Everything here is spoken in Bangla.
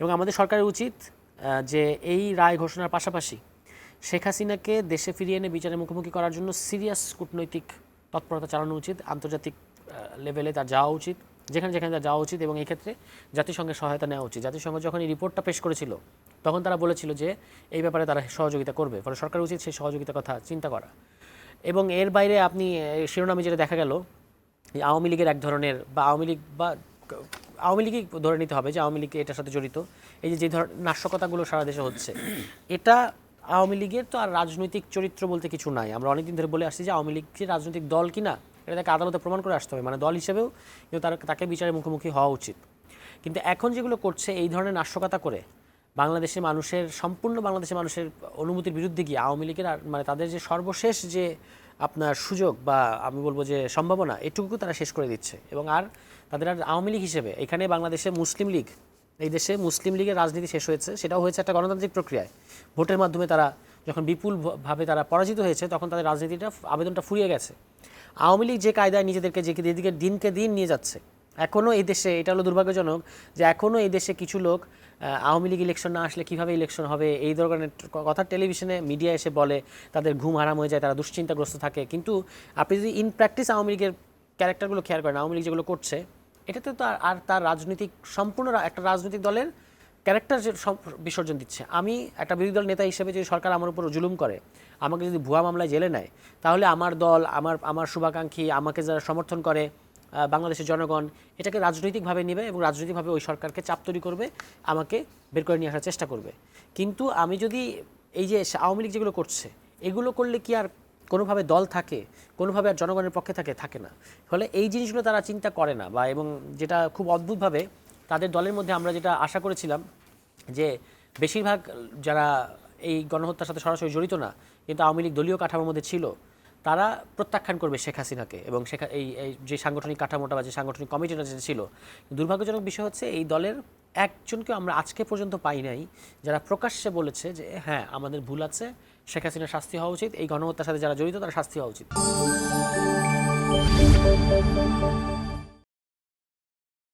এবং আমাদের সরকারের উচিত যে এই রায় ঘোষণার পাশাপাশি শেখ হাসিনাকে দেশে ফিরিয়ে এনে বিচারের মুখোমুখি করার জন্য সিরিয়াস কূটনৈতিক তৎপরতা চালানো উচিত, আন্তর্জাতিক লেভেলে তার যাওয়া উচিত, যেখানে যেখানে তার যাওয়া উচিত এবং এই ক্ষেত্রে জাতিসংঘের সহায়তা নেওয়া উচিত। জাতিসংঘ যখন এই রিপোর্টটা পেশ করেছিল, তখন তারা বলেছিল যে এই ব্যাপারে তারা সহযোগিতা করবে, ফলে সরকার উচিত সেই সহযোগিতার কথা চিন্তা করা। এবং এর বাইরে আপনি শিরোনামে যেটা দেখা গেল আওয়ামী লীগের এক ধরনের বা আওয়ামী লীগ বা আওয়ামী লীগই ধরে নিতে হবে যে আওয়ামী লীগ এটার সাথে জড়িত। এই যে যে ধর, নাশকতাগুলো সারা দেশে হচ্ছে, এটা আওয়ামী লীগের তো আর রাজনৈতিক চরিত্র বলতে কিছু নাই। আমরা অনেকদিন ধরে বলে আসছি যে আওয়ামী লীগ যে রাজনৈতিক দল কিনা, এটা তাকে আদালতে প্রমাণ করে আসতে হবে। মানে দল হিসেবেও কিন্তু তার, তাকে বিচারের মুখোমুখি হওয়া উচিত। কিন্তু এখন যেগুলো করছে এই ধরনের নাশকতা করে, বাংলাদেশের মানুষের, সম্পূর্ণ বাংলাদেশের মানুষের অনুমতির বিরুদ্ধে গিয়ে আওয়ামী লীগের মানে তাদের যে সর্বশেষ যে আপনার সুযোগ বা আমি বলব যে সম্ভাবনা এটুকু তারা শেষ করে দিচ্ছে। এবং আর তাদের আর আওয়ামী লীগ হিসেবে এখানে বাংলাদেশে মুসলিম লীগ, এই দেশে মুসলিম লীগের রাজনীতি শেষ হয়েছে, সেটাও হয়েছে একটা গণতান্ত্রিক প্রক্রিয়ায়। ভোটের মাধ্যমে তারা যখন বিপুলভাবে তারা পরাজিত হয়েছে, তখন তাদের রাজনীতিটা, আবেদনটা ফুরিয়ে গেছে। আওয়ামী লীগ যে কায়দায় নিজেদেরকে যে দিনকে দিন নিয়ে যাচ্ছে এখনও এই দেশে, এটা হলো দুর্ভাগ্যজনক যে এখনও এই দেশে কিছু লোক আওয়ামী লীগ ইলেকশন না আসলে কীভাবে ইলেকশন হবে, এই ধরনের কথা টেলিভিশনে মিডিয়া এসে বলে, তাদের ঘুম হারাম হয়ে যায়, তারা দুশ্চিন্তাগ্রস্ত থাকে। কিন্তু আপনি যদি ইন প্র্যাকটিস আওয়ামী লীগের ক্যারেক্টারগুলো খেয়াল করেন, আওয়ামী লীগ যেগুলো করছে, এটাতে তো আর- তার রাজনৈতিক, সম্পূর্ণ একটা রাজনৈতিক দলের ক্যারেক্টার যে বিসর্জন দিচ্ছে। আমি একটা বিরোধী দল নেতা হিসেবে যদি সরকার আমার উপর জুলুম করে, আমাকে যদি ভুয়া মামলায় জেলে নেয়, তাহলে আমার দল, আমার আমার শুভাকাঙ্ক্ষী আমাকে যারা সমর্থন করে বাংলাদেশের জনগণ এটাকে রাজনৈতিকভাবে নেবে এবং রাজনৈতিকভাবে ওই সরকারকে চাপ তৈরি করবে, আমাকে বের করে নিয়ে আসার চেষ্টা করবে। কিন্তু আমি যদি এই যে আওয়ামী লীগ যেগুলো করছে, এগুলো করলে কি আর কোনোভাবে দল থাকে, কোনোভাবে আর জনগণের পক্ষে থাকে থাকে না। ফলে এই জিনিসগুলো তারা চিন্তা করে না বা এবং যেটা খুব অদ্ভুতভাবে তাদের দলের মধ্যে আমরা যেটা আশা করেছিলাম যে বেশিরভাগ যারা এই গণহত্যার সাথে সরাসরি জড়িত না, কিন্তু আওয়ামী লীগ দলীয় কাঠামোর মধ্যে ছিল তারা প্রত্যাখ্যান করবে শেখ হাসিনাকে এবং শেখা এই এই যে সাংগঠনিক কাঠামোটা বা যে সাংগঠনিক কমিটিটা যেটা ছিল, দুর্ভাগ্যজনক বিষয় হচ্ছে এই দলের একজনকে আমরা আজকে পর্যন্ত পাই নাই যারা প্রকাশ্যে বলেছে যে হ্যাঁ আমাদের ভুল আছে, শেখ হাসিনার শাস্তি হওয়া উচিত, এই গণহত্যার সাথে যারা জড়িত তারা শাস্তি হওয়া উচিত।